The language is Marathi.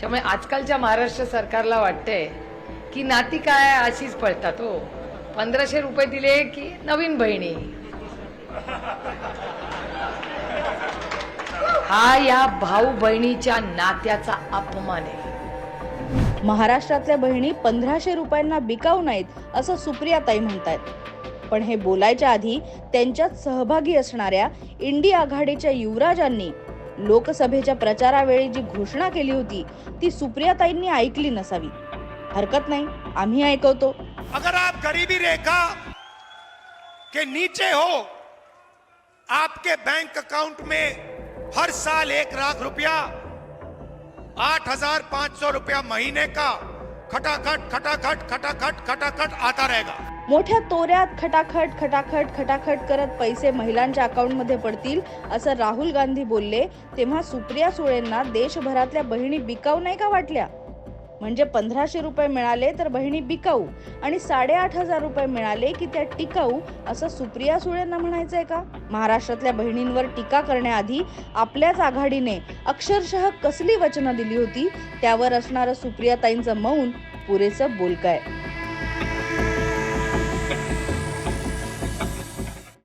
त्यामुळे आजकालच्या महाराष्ट्र सरकारला वाटतंय की नाती काय अशीच पळतात हो. पंधराशे रुपये दिले की नवीन बहिणी. हा या भाऊ बहिणीच्या नात्याचा अपमान आहे. महाराष्ट्रातल्या बहिणी पंधराशे रुपयांना बिकाऊ नाहीत असं सुप्रियाताई म्हणतायत. पण हे बोलायच्या आधी त्यांच्यात सहभागी असणाऱ्या इंडी आघाडीच्या युवराजांनी लोकसभेच्या प्रचारावेळी जी घोषणा केली होती ती सुप्रियाताईंनी ऐकली नसावी. हरकत नाही आम्ही ऐकवतो. अगर आप गरीबी रेखा के नीचे हो आपके बैंक अकाउंट में हर साल एक लाख रुपया आठ हजार पांच सौ रुपया महीने का खटाखट खटाखट खटाखट खटाखट आता रहेगा। मोठ्या तोऱ्यात खटाखट खटाखट खटाखट करत पैसे महिलांच्या अकाउंटमध्ये पडतील असं राहुल गांधी बोलले. तेव्हा सुप्रिया सुळेंना देशभरातल्या बहिणी बिकाऊ नाही का वाटल्या? म्हणजे पंधराशे रुपये मिळाले तर बहिणी बिकाऊ आणि साडेआठ हजार रुपये मिळाले की त्या टिकाऊ असं सुप्रिया सुळेंना म्हणायचंय का? महाराष्ट्रातल्या बहिणींवर टीका करण्याआधी आपल्याच आघाडीने अक्षरशः कसली वचनं दिली होती? त्यावर असणारं सुप्रियाताईंचं मौन पुरेसं बोलकं आहे